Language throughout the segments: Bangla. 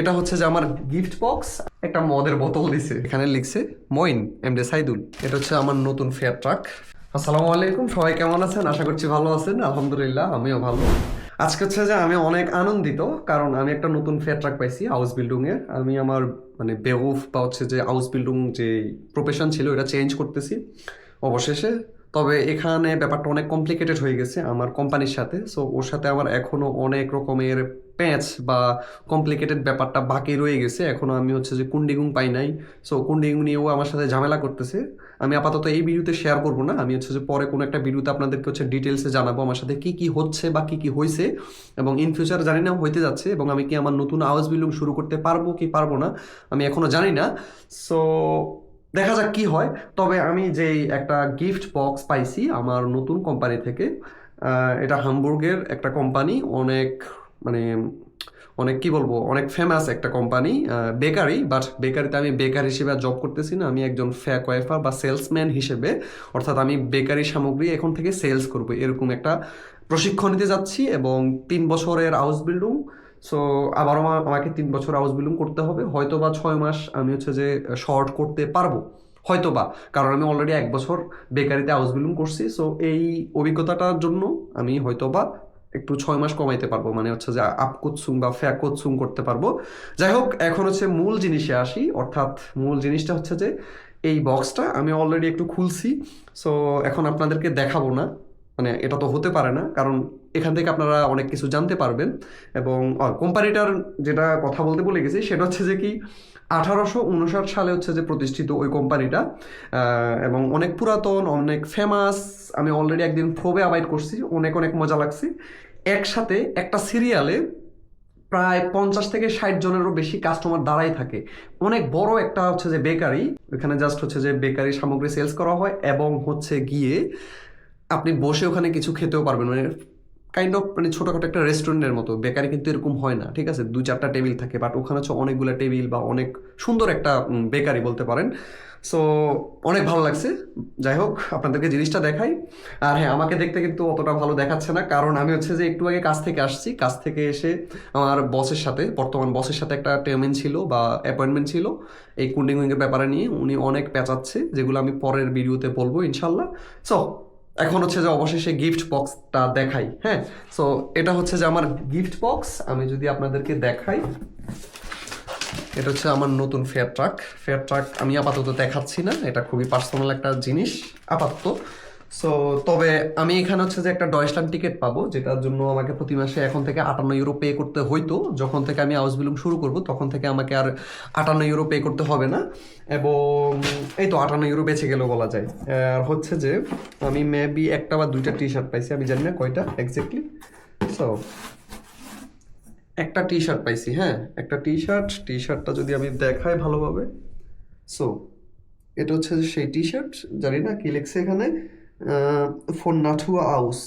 এটা হচ্ছে যে আমার গিফট বক্স একটা মদের বোতল দিছে। এখানে লিখছে মইন এম ডে সাইদুল। এটা হচ্ছে আমার নতুন ফেয়ার ট্রাক আসসালামু আলাইকুম, সবাই কেমন আছেন? আশা করছি ভালো আছেন, আলহামদুলিল্লাহ, আমিও ভালো। আজকে হচ্ছে যে আমি অনেক আনন্দিত, কারণ আমি একটা নতুন ফেয়ার ট্রাক পাইছি হাউস বিল্ডিং এর। আমি আমার মানে বেউফ বা হচ্ছে যে হাউস বিল্ডিং যে প্রফেশন ছিল, এটা চেঞ্জ করতেছি অবশেষে। তবে এখানে ব্যাপারটা অনেক কমপ্লিকেটেড হয়ে গেছে আমার কোম্পানির সাথে। সো ওর সাথে আমার এখনও অনেক রকমের প্যাঁচ বা কমপ্লিকেটেড ব্যাপারটা বাকি রয়ে গেছে। এখনও আমি হচ্ছে যে কুন্ডিগুং পাই নাই। সো কুন্ডিগুং নিয়েও আমার সাথে ঝামেলা করতেছে। আমি আপাতত এই ভিডিওতে শেয়ার করব না। আমি হচ্ছে যে পরে কোনো একটা ভিডিওতে আপনাদেরকে হচ্ছে ডিটেলসে জানাব আমার সাথে কি কি হচ্ছে বা কি কি হয়েছে এবং ইন ফিউচার জানি না হইতে যাচ্ছে এবং আমি কি আমার নতুন আওয়াজ বিল্ডিং শুরু করতে পারব কি পারব না, আমি এখনও জানি না। সো দেখা যাক কি হয়। তবে আমি যেই একটা গিফট বক্স পাইছি আমার নতুন কোম্পানি থেকে এটা হামবুর্গের একটা কোম্পানি অনেক মানে অনেক, কি বলব, অনেক ফেমাস একটা কোম্পানি বেকারি বাট বেকারিতে আমি বেকার হিসেবে জব করতেছি না। আমি একজন ফ্যাক ওয়াইফার বা সেলসম্যান হিসেবে। অর্থাৎ আমি বেকারি সামগ্রী এখন থেকে সেলস করব। এরকম একটা প্রশিক্ষণ নিতে যাচ্ছি এবং তিন বছরের হাউস বিল্ডিং সো আবারও আমাকে তিন বছর হাউস বিল্ডিং করতে হবে। হয়তো বা ছয় মাস আমি হচ্ছে যে শর্ট করতে পারব। হয়তো বা কারণ আমি অলরেডি এক বছর বেকারিতে হাউস বিল্ডিং করছি। সো এই অভিজ্ঞতাটার জন্য আমি হয়তো বা একটু ছয় মাস কমাইতে পারব মানে হচ্ছে যে আপ কোৎসুং বা ফ্যা কোৎসুং করতে পারব। যাই হোক, এখন হচ্ছে মূল জিনিসে আসি, অর্থাৎ মূল জিনিসটা হচ্ছে যে এই বক্সটা আমি অলরেডি একটু খুলছি সো এখন আপনাদেরকে দেখাবো না মানে এটা তো হতে পারে না, কারণ এখান থেকে আপনারা অনেক কিছু জানতে পারবেন। এবং কোম্পানিটার যেটা কথা বলতে বলে গেছি, সেটা হচ্ছে যে কি, আঠারোশো উনষাট সালে হচ্ছে যে প্রতিষ্ঠিত ওই কোম্পানিটা এবং অনেক পুরাতন, অনেক ফেমাস আমি অলরেডি একদিন ফ্রোবে অ্যাবাইড করছি, অনেক অনেক মজা লাগছে। একসাথে একটা সিরিয়ালে প্রায় পঞ্চাশ থেকে ষাট জনেরও বেশি কাস্টমার দাঁড়াই থাকে। অনেক বড় একটা হচ্ছে যে বেকারি ওখানে জাস্ট হচ্ছে যে বেকারি সামগ্রী সেলস করা হয় এবং হচ্ছে গিয়ে আপনি বসে ওখানে কিছু খেতেও পারবেন। মানে কাইন্ড অফ মানে ছোটোখাটো একটা রেস্টুরেন্টের মতো। বেকারি কিন্তু এরকম হয় না, ঠিক আছে? দু চারটা টেবিল থাকে বাট ওখানে হচ্ছে অনেকগুলো টেবিল বা অনেক সুন্দর একটা বেকারি বলতে পারেন। সো অনেক ভালো লাগছে। যাই হোক, আপনাদেরকে জিনিসটা দেখাই। আর হ্যাঁ আমাকে দেখতে কিন্তু অতটা ভালো দেখাচ্ছে না, কারণ আমি হচ্ছে যে একটু আগে কাজ থেকে আসছি। কাজ থেকে এসে আমার বসের সাথে, বর্তমান বসের সাথে একটা টেমেন্ট ছিল বা অ্যাপয়েন্টমেন্ট ছিল এই কুন্ডিং উইংয়ের ব্যাপারে নিয়ে। উনি অনেক পেঁচাচ্ছে, যেগুলো আমি পরের ভিডিওতে বলব ইনশাল্লাহ। সো এখন হচ্ছে যে অবশেষে গিফট বক্সটা দেখাই হ্যাঁ? সো এটা হচ্ছে যে আমার গিফট বক্স আমি যদি আপনাদেরকে দেখাই, এটা হচ্ছে আমার নতুন ফেয়ার ট্রাক ফেয়ার ট্রাক আমি আপাতত দেখাচ্ছি না, এটা খুবই পার্সোনাল একটা জিনিস, আপাতত। সো তবে আমি এখানে হচ্ছে যে একটা ডয়সল্যান্ড টিকিট পাবো, যেটার জন্য আমাকে প্রতি মাসে এখন থেকে আটান্ন ইউরো পে করতে হইতো যখন থেকে আমি হাউস বিলুম শুরু করব, তখন থেকে আমাকে আর আটান্ন ইউরো পে করতে হবে না। এবং এই তো আটান্ন ইউরো বেঁচে গেলেও বলা যায়। আর হচ্ছে যে, আমি মেবি একটা বা দুইটা টি শার্ট পাইছি, আমি জানি না কয়টা এক্স্যাক্টলি সো একটা টি শার্ট পাইছি হ্যাঁ? একটা টি শার্ট টি শার্টটা যদি আমি দেখাই ভালোভাবে। সো এটা হচ্ছে সেই টি শার্ট জানি না কি লেখছে এখানে। ফর নাথুয়া হাউস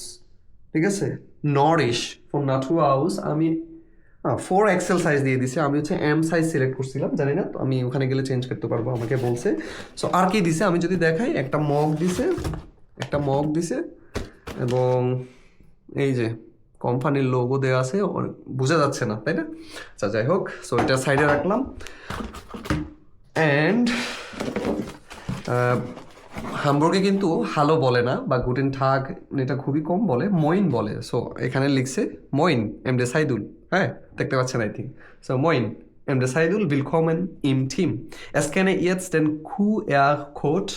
ঠিক আছে? নরিশ ফর নাথুয়া হাউস আমি ফোর এক্সেল সাইজ দিয়ে দিছে। আমি হচ্ছে এম সাইজ সিলেক্ট করছিলাম, জানি না, তো আমি ওখানে গেলে চেঞ্জ করতে পারব, আমাকে বলছে। সো আর কি দিছে? আমি যদি দেখাই, একটা মগ দিছে, একটা মগ দিছে, এবং এই যে কোম্পানির লোগো দেওয়া আছে বোঝা যাচ্ছে না, তাই না? আচ্ছা যাই হোক সো এটা সাইডে রাখলাম। অ্যান্ড হামবুর্গে কিন্তু হালো বলে না, বা গুটেন ঠাগ এটা খুবই কম বলে মইন বলে। সো এখানে লিখছে মইন এম ডে সাইদুল হ্যাঁ? দেখতে পাচ্ছেন আই থিঙ্ক সো মইন এম day Saidul willkommen im Team. Es kenne jetzt den QR-Code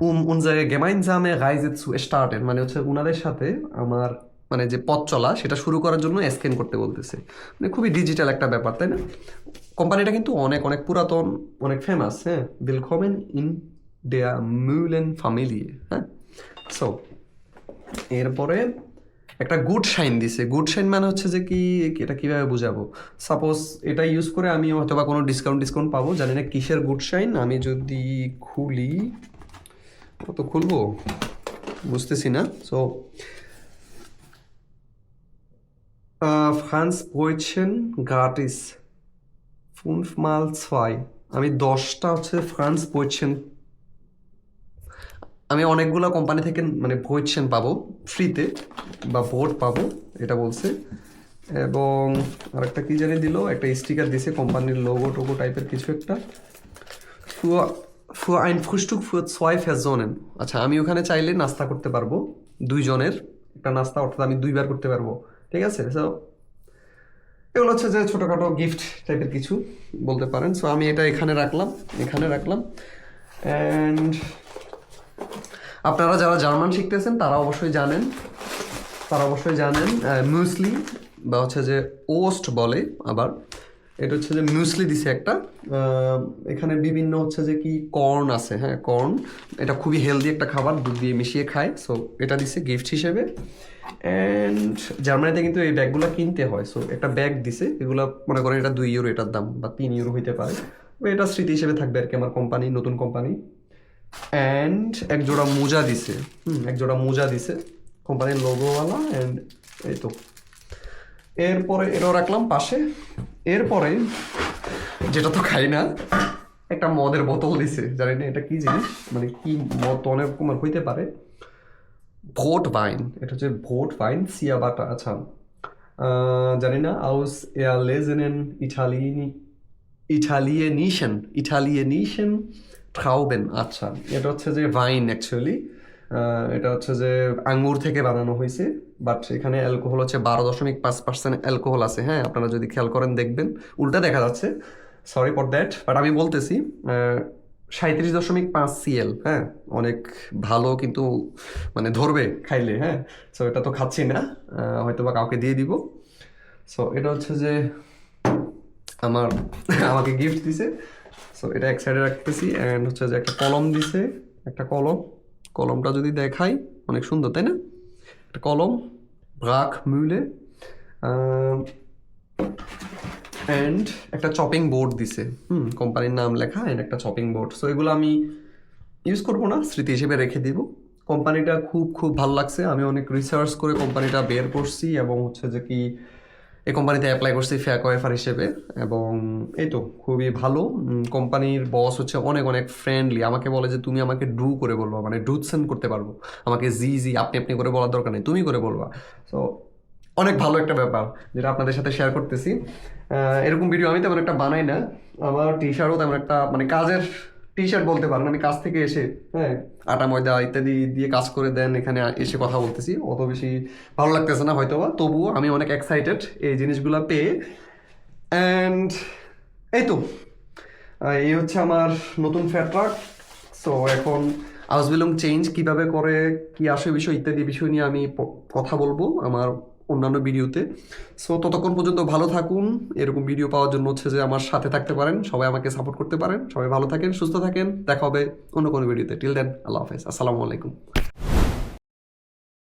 um unsere gemeinsame Reise zu starten মানে হচ্ছে ওনাদের সাথে আমার মানে যে পথ চলা, সেটা শুরু করার জন্য স্ক্যান করতে বলতেছে। মানে খুবই ডিজিটাল একটা ব্যাপার, তাই না? কোম্পানিটা কিন্তু অনেক অনেক পুরাতন, অনেক ফেমাস হ্যাঁ? willkommen in der Mühlen Familie হ্যাঁ সো এরপরে একটা গুড শাইন দিছে। গুড শাইন মানে হচ্ছে যে কি, এটা কীভাবে বুঝাবো? সাপোজ এটা ইউজ করে আমি হয়তো বা কোনো ডিসকাউন্ট ডিসকাউন্ট পাবো। জানি না কিসের গুড শাইন আমি যদি খুলি, কত খুলবো? বুঝতেছি না। সো ফ্রান্স Brötchen gratis fünf mal zwei আমি দশটা হচ্ছে ফ্রান্স Brötchen আমি অনেকগুলো কোম্পানি থেকে মানে ভোটছেন পাবো ফ্রিতে বা ভোট পাবো, এটা বলছে। এবং আরেকটা কি জানি দিল, একটা স্টিকার দিছে কোম্পানির লোগো টোগো টাইপের কিছু একটা। für ein Frühstück für zwei Personen আচ্ছা আমি ওখানে চাইলে নাস্তা করতে পারব, দুইজনের। একটা নাস্তা অর্থাৎ আমি দুইবার করতে পারব, ঠিক আছে? সো এগুলো হচ্ছে যে ছোটোখাটো গিফট টাইপের কিছু বলতে পারেন। সো আমি এটা এখানে রাখলাম এখানে রাখলাম। অ্যান্ড আপনারা যারা জার্মান শিখতেছেন, তারা অবশ্যই জানেন। তারা অবশ্যই জানেন মিউসলি বা হচ্ছে যে ওস্ট বলে আবার। এটা হচ্ছে যে মিউসলি দিছে একটা। এখানে বিভিন্ন হচ্ছে যে কি কর্ন আছে হ্যাঁ কর্ন এটা খুবই হেলদি একটা খাবার, দুধ দিয়ে মিশিয়ে খায়। সো এটা দিছে গিফট হিসেবে। অ্যান্ড জার্মানিতে কিন্তু এই ব্যাগগুলো কিনতে হয়। সো একটা ব্যাগ দিছে। এগুলো মনে করেন এটা দুই ইউরো এটার দাম বা তিন ইউরো হইতে পারে। এটা স্মৃতি হিসেবে থাকবে আর কি আমার কোম্পানি নতুন কোম্পানি অ্যান্ড এক জোড়া মোজা দিছে। হুম, এক জোড়া মোজা দিছে কোম্পানির লোগোওয়ালা অ্যান্ড এই তো। এরপরে এটাও রাখলাম পাশে। এরপরে যেটা তো খাই না, একটা মদের বোতল দিছে। জানি না এটা কি জিনিস মানে কি মদ অনেক রকমের হইতে পারে। ভোট বাইন এটা হচ্ছে ভোট বাইন সিয়াবাটা আচ্ছা। জানি না, আউস এয়ার লেজেনেন ইটালিনি ইটালিয়েনিশন ইটালিয়েনিশন ট্রাউবেন আচ্ছা। এটা হচ্ছে যে ভাইন অ্যাকচুয়ালি এটা হচ্ছে যে আঙ্গুর থেকে বানানো হয়েছে বাট এখানে অ্যালকোহল হচ্ছে বারো দশমিক পাঁচ পার্সেন্ট অ্যালকোহল আছে। হ্যাঁ আপনারা যদি খেয়াল করেন, দেখবেন। উল্টা দেখা যাচ্ছে। সরি ফর দ্যাট বাট আমি বলতেছি সাঁত্রিশ দশমিক পাঁচ সিএল হ্যাঁ? অনেক ভালো কিন্তু মানে ধরবে খাইলে হ্যাঁ? সো এটা তো খাচ্ছি না। হয়তো বা কাউকে দিয়ে দিব। সো এটা হচ্ছে যে আমার, আমাকে গিফট দিছে। সো এটা এক সাইডে রাখতেছি অ্যান্ড হচ্ছে যে একটা কলম দিছে, একটা কলম। কলমটা যদি দেখাই, অনেক সুন্দর, তাই না? একটা কলম ব্রাক মিউলে অ্যান্ড একটা চপিং বোর্ড দিছে। হুম কোম্পানির নাম লেখা অ্যান্ড একটা চপিং বোর্ড সো এগুলো আমি ইউজ করব না, স্মৃতি হিসেবে রেখে দিব। কোম্পানিটা খুব খুব ভালো লাগছে। আমি অনেক রিসার্চ করে কোম্পানিটা বের করছি এবং হচ্ছে যে কি এই কোম্পানিতে অ্যাপ্লাই করছি ফেয়ার ওয়েফার হিসেবে এবং এই তো, খুবই ভালো। কোম্পানির বস হচ্ছে অনেক অনেক ফ্রেন্ডলি আমাকে বলে যে, তুমি আমাকে ডু করে বলবা মানে ডুৎসেন করতে পারব। আমাকে জি জি, আপনি আপনি করে বলার দরকার নেই, তুমি করে বলবা। সো অনেক ভালো একটা ব্যাপার যেটা আপনাদের সাথে শেয়ার করতেছি। এরকম ভিডিও আমি তেমন একটা বানাই না। আমার টি শার্টও তেমন একটা মানে কাজের টি শার্ট বলতে পারেন, আমি কাজ থেকে এসে হ্যাঁ আটা ময়দা ইত্যাদি দিয়ে কাজ করে দেন, এখানে এসে কথা বলতেছি। অত বেশি ভালো লাগতেছে না হয়তো বা তবুও আমি অনেক এক্সাইটেড এই জিনিসগুলো পেয়ে। অ্যান্ড এই তো এই হচ্ছে আমার নতুন ফেয়ার ট্রাক সো এখন আউস বিলং চেঞ্জ কীভাবে করে, কি আসে বিষয় ইত্যাদি বিষয় নিয়ে আমি কথা বলব। আমার অন্যান্য ভিডিওতে। সো ততক্ষণ পর্যন্ত ভালো থাকুন। এরকম ভিডিও পাওয়ার জন্য হচ্ছে যে আমার সাথে থাকতে পারেন, সবাই আমাকে সাপোর্ট করতে পারেন, সবাই ভালো থাকেন, সুস্থ থাকেন, দেখা হবে অন্য কোনো ভিডিওতে। টিল দেন আল্লাহ হাফেজ। আসসালামু আলাইকুম।